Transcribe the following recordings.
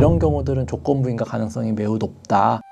이런 경우들은 조건부인가 가능성이 매우 높다.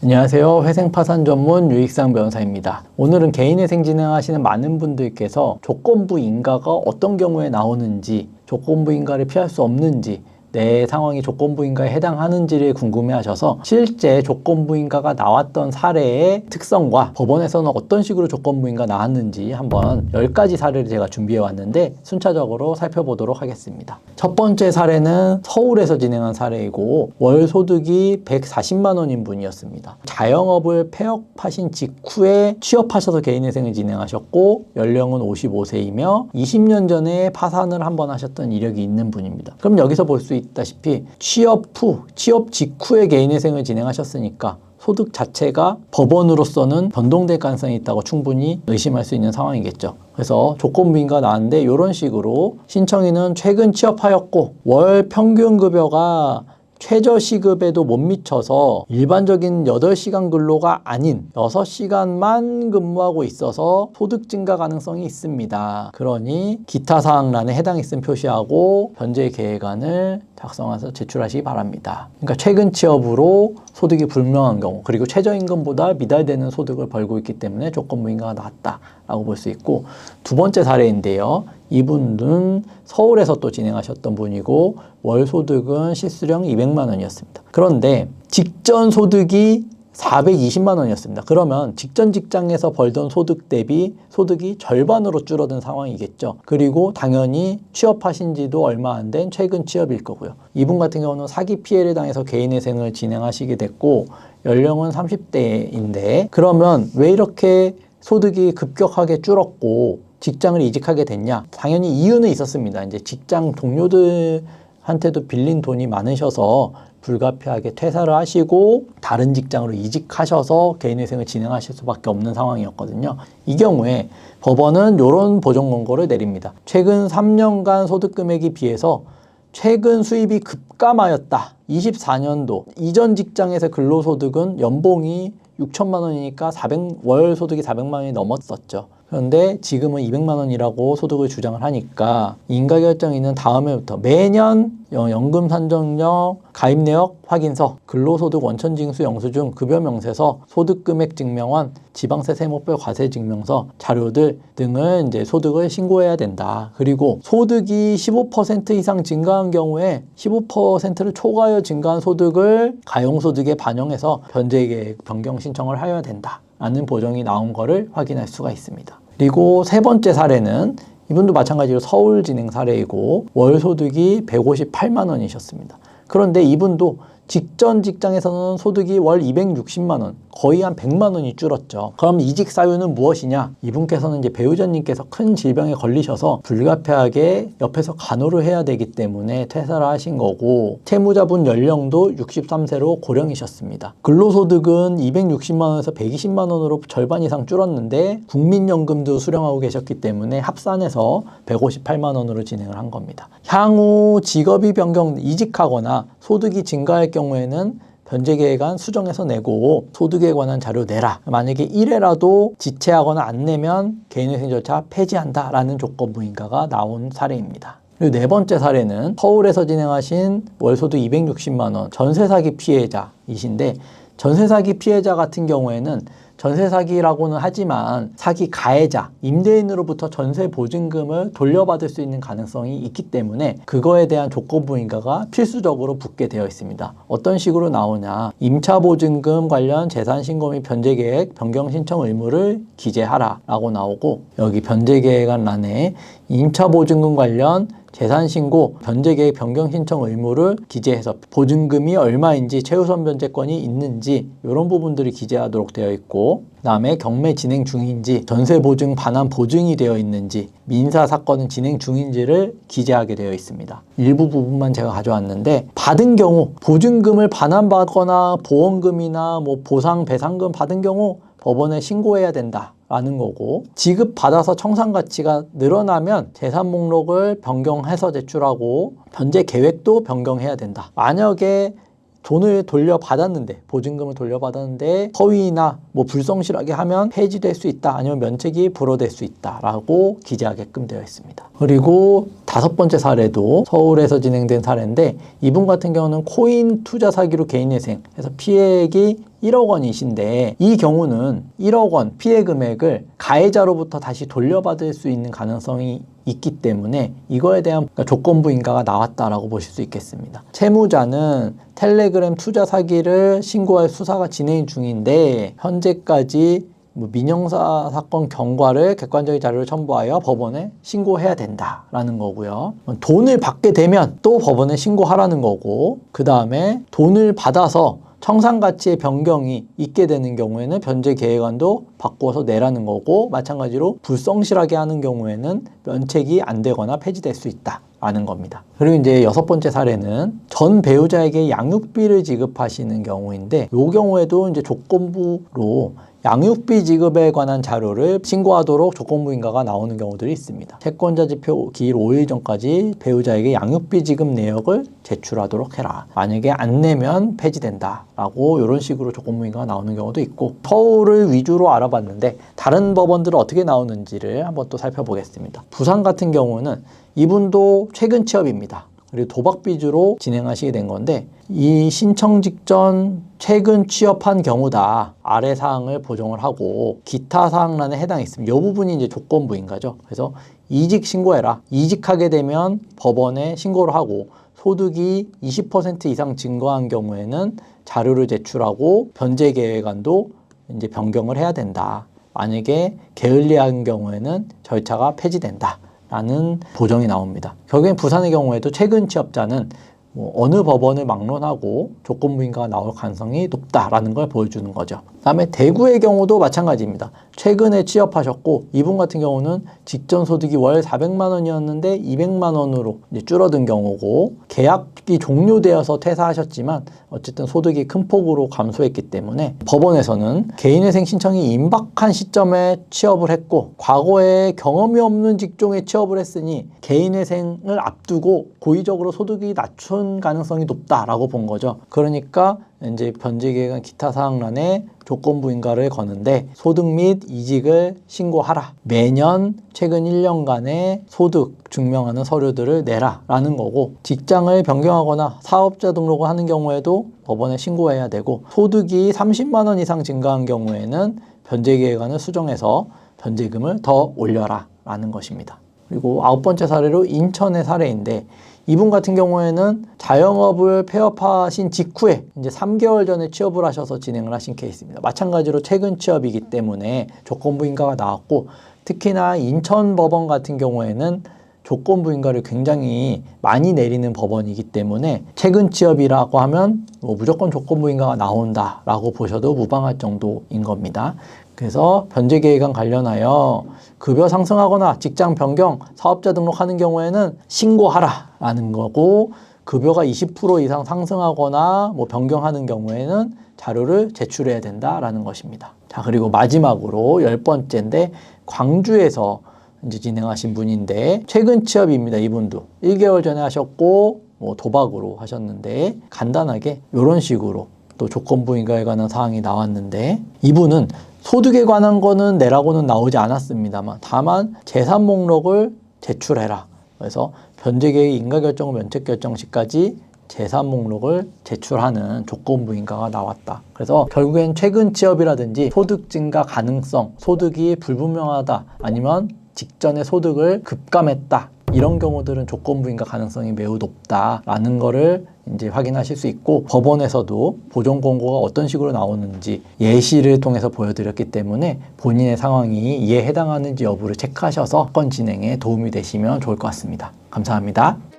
안녕하세요. 회생 파산 전문 유익상 변호사입니다. 오늘은 개인회생 진행하시는 많은 분들께서 조건부 인가가 어떤 경우에 나오는지, 조건부 인가를 피할 수 없는지, 내 상황이 조건부인가에 해당하는지를 궁금해하셔서 실제 조건부인가가 나왔던 사례의 특성과 법원에서는 어떤 식으로 조건부인가 나왔는지 한번 10가지 사례를 제가 준비해 왔는데 순차적으로 살펴보도록 하겠습니다. 첫 번째 사례는 서울에서 진행한 사례이고 월 소득이 140만 원인 분이었습니다. 자영업을 폐업하신 직후에 취업하셔서 개인회생을 진행하셨고 연령은 55세이며 20년 전에 파산을 한번 하셨던 이력이 있는 분입니다. 그럼 여기서 볼 수 있다시피 취업 후, 취업 직후에 개인회생을 진행하셨으니까 소득 자체가 법원으로서는 변동될 가능성이 있다고 충분히 의심할 수 있는 상황이겠죠. 그래서 조건부인가 나왔는데 이런 식으로 신청인은 최근 취업하였고 월 평균 급여가 최저 시급에도 못 미쳐서 일반적인 8시간 근로가 아닌 6시간만 근무하고 있어서 소득 증가 가능성이 있습니다. 그러니 기타 사항란에 해당 있음 표시하고 변제 계획안을 작성해서 제출하시기 바랍니다. 그러니까 최근 취업으로 소득이 불명한 경우 그리고 최저임금보다 미달되는 소득을 벌고 있기 때문에 조건부 인가가 나왔다라고 볼 수 있고 두 번째 사례인데요. 이분은 서울에서 또 진행하셨던 분이고 월 소득은 실수령 200만 원이었습니다. 그런데 직전 소득이 420만 원이었습니다. 그러면 직전 직장에서 벌던 소득 대비 소득이 절반으로 줄어든 상황이겠죠. 그리고 당연히 취업하신 지도 얼마 안 된 최근 취업일 거고요. 이분 같은 경우는 사기 피해를 당해서 개인회생을 진행하시게 됐고 연령은 30대인데 그러면 왜 이렇게 소득이 급격하게 줄었고 직장을 이직하게 됐냐? 당연히 이유는 있었습니다. 이제 직장 동료들한테도 빌린 돈이 많으셔서 불가피하게 퇴사를 하시고 다른 직장으로 이직하셔서 개인회생을 진행하실 수밖에 없는 상황이었거든요. 이 경우에 법원은 이런 보정 권고를 내립니다. 최근 3년간 소득 금액에 비해서 최근 수입이 급감하였다. 24년도 이전 직장에서 근로소득은 연봉이 6천만 원이니까 400, 월 소득이 400만 원이 넘었었죠. 그런데 지금은 200만 원이라고 소득을 주장을 하니까 인가결정인은 다음해부터 매년 연금 산정령, 가입 내역 확인서, 근로소득 원천징수 영수증, 급여 명세서, 소득 금액 증명원, 지방세 세목별 과세 증명서, 자료들 등을 이제 소득을 신고해야 된다. 그리고 소득이 15% 이상 증가한 경우에 15%를 초과하여 증가한 소득을 가용소득에 반영해서 변제계획 변경 신청을 하여야 된다. 라는 보정이 나온 거를 확인할 수가 있습니다. 그리고 세 번째 사례는 이분도 마찬가지로 서울 진행 사례이고 월 소득이 158만 원이셨습니다. 그런데 이분도 직전 직장에서는 소득이 월 260만 원, 거의 한 100만 원이 줄었죠. 그럼 이직 사유는 무엇이냐? 이분께서는 이제 배우자님께서 큰 질병에 걸리셔서 불가피하게 옆에서 간호를 해야 되기 때문에 퇴사를 하신 거고 채무자분 연령도 63세로 고령이셨습니다. 근로소득은 260만 원에서 120만 원으로 절반 이상 줄었는데 국민연금도 수령하고 계셨기 때문에 합산해서 158만 원으로 진행을 한 겁니다. 향후 직업이 변경 이직하거나 소득이 증가할 경우에는 변제계획안 수정해서 내고 소득에 관한 자료 내라. 만약에 1회라도 지체하거나 안 내면 개인회생 절차 폐지한다라는 조건부인가가 나온 사례입니다. 그리고 네 번째 사례는 서울에서 진행하신 월소득 260만 원 전세 사기 피해자이신데 전세 사기 피해자 같은 경우에는 전세 사기라고는 하지만 사기 가해자, 임대인으로부터 전세 보증금을 돌려받을 수 있는 가능성이 있기 때문에 그거에 대한 조건부 인가가 필수적으로 붙게 되어 있습니다. 어떤 식으로 나오냐? 임차 보증금 관련 재산 신고 및 변제 계획 변경 신청 의무를 기재하라라고 나오고 여기 변제 계획안 란에 임차 보증금 관련 재산 신고, 변제 계획 변경 신청 의무를 기재해서 보증금이 얼마인지 최우선 변제권이 있는지 이런 부분들을 기재하도록 되어 있고 그다음에 경매 진행 중인지 전세 보증 반환 보증이 되어 있는지 민사 사건은 진행 중인지를 기재하게 되어 있습니다. 일부 부분만 제가 가져왔는데 받은 경우 보증금을 반환받거나 보험금이나 뭐 보상 배상금 받은 경우 법원에 신고해야 된다. 라는 거고 지급받아서 청산 가치가 늘어나면 재산 목록을 변경해서 제출하고 변제 계획도 변경해야 된다. 만약에 돈을 돌려받았는데 보증금을 돌려받았는데 허위나 뭐 불성실하게 하면 폐지될 수 있다 아니면 면책이 불허될 수 있다라고 기재하게끔 되어 있습니다. 그리고 다섯 번째 사례도 서울에서 진행된 사례인데 이분 같은 경우는 코인 투자 사기로 개인회생 해서 피해액이 1억 원이신데 이 경우는 1억 원 피해 금액을 가해자로부터 다시 돌려받을 수 있는 가능성이 있기 때문에 이거에 대한 조건부 인가가 나왔다라고 보실 수 있겠습니다. 채무자는 텔레그램 투자 사기를 신고할 수사가 진행 중인데 현재까지 뭐 민형사 사건 경과를 객관적인 자료를 첨부하여 법원에 신고해야 된다라는 거고요. 돈을 받게 되면 또 법원에 신고하라는 거고 그 다음에 돈을 받아서 청산 가치의 변경이 있게 되는 경우에는 변제 계획안도 바꿔서 내라는 거고 마찬가지로 불성실하게 하는 경우에는 면책이 안 되거나 폐지될 수 있다. 라는 겁니다. 그리고 이제 여섯 번째 사례는 전 배우자에게 양육비를 지급하시는 경우인데 이 경우에도 이제 조건부로 양육비 지급에 관한 자료를 신고하도록 조건부 인가가 나오는 경우들이 있습니다. 채권자 지표 기일 5일 전까지 배우자에게 양육비 지급 내역을 제출하도록 해라. 만약에 안 내면 폐지된다. 라고 이런 식으로 조건부 인가가 나오는 경우도 있고 서울을 위주로 알아봤는데 다른 법원들은 어떻게 나오는지를 한번 또 살펴보겠습니다. 부산 같은 경우는 이분도 최근 취업입니다. 그리고 도박 비주로 진행하시게 된 건데 이 신청 직전 최근 취업한 경우다 아래 사항을 보정을 하고 기타 사항란에 해당했습니다. 이 부분이 이제 조건부인가죠. 그래서 이직 신고해라. 이직하게 되면 법원에 신고를 하고 소득이 20% 이상 증가한 경우에는 자료를 제출하고 변제 계획안도 이제 변경을 해야 된다. 만약에 게을리한 경우에는 절차가 폐지된다. 라는 보정이 나옵니다. 결국엔 부산의 경우에도 최근 취업자는 뭐 어느 법원을 막론하고 조건부 인가가 나올 가능성이 높다라는 걸 보여주는 거죠. 그다음에 대구의 경우도 마찬가지입니다. 최근에 취업하셨고 이분 같은 경우는 직전 소득이 월 400만 원이었는데 200만 원으로 이제 줄어든 경우고 계약이 종료되어서 퇴사하셨지만 어쨌든 소득이 큰 폭으로 감소했기 때문에 법원에서는 개인회생 신청이 임박한 시점에 취업을 했고 과거에 경험이 없는 직종에 취업을 했으니 개인회생을 앞두고 고의적으로 소득이 낮춘 가능성이 높다라고 본 거죠. 그러니까 이제 변제계획안 기타 사항란에 조건부 인가를 거는데 소득 및 이직을 신고하라. 매년 최근 1년간의 소득 증명하는 서류들을 내라라는 거고 직장을 변경하거나 사업자 등록을 하는 경우에도 법원에 신고해야 되고 소득이 30만 원 이상 증가한 경우에는 변제계획안을 수정해서 변제금을 더 올려라라는 것입니다. 그리고 아홉 번째 사례로 인천의 사례인데 이분 같은 경우에는 자영업을 폐업하신 직후에 이제 3개월 전에 취업을 하셔서 진행을 하신 케이스입니다. 마찬가지로 최근 취업이기 때문에 조건부 인가가 나왔고 특히나 인천 법원 같은 경우에는 조건부 인가를 굉장히 많이 내리는 법원이기 때문에 최근 취업이라고 하면 뭐 무조건 조건부 인가가 나온다라고 보셔도 무방할 정도인 겁니다. 그래서 변제 계획안 관련하여 급여 상승하거나 직장 변경, 사업자 등록하는 경우에는 신고하라라는 거고 급여가 20% 이상 상승하거나 뭐 변경하는 경우에는 자료를 제출해야 된다라는 것입니다. 자, 그리고 마지막으로 열 번째인데 광주에서 이제 진행하신 분인데 최근 취업입니다. 이분도 1개월 전에 하셨고 뭐 도박으로 하셨는데 간단하게 이런 식으로 또 조건부 인가에 관한 사항이 나왔는데 이분은 소득에 관한 거는 내라고는 나오지 않았습니다만 다만 재산 목록을 제출해라. 그래서 변제계획 인가결정 후 면책결정 시까지 재산 목록을 제출하는 조건부 인가가 나왔다. 그래서 결국엔 최근 취업이라든지 소득 증가 가능성, 소득이 불분명하다 아니면 직전에 소득을 급감했다. 이런 경우들은 조건부 인가 가능성이 매우 높다라는 거를 이제 확인하실 수 있고 법원에서도 보존 공고가 어떤 식으로 나오는지 예시를 통해서 보여드렸기 때문에 본인의 상황이 이에 해당하는지 여부를 체크하셔서 건 진행에 도움이 되시면 좋을 것 같습니다. 감사합니다.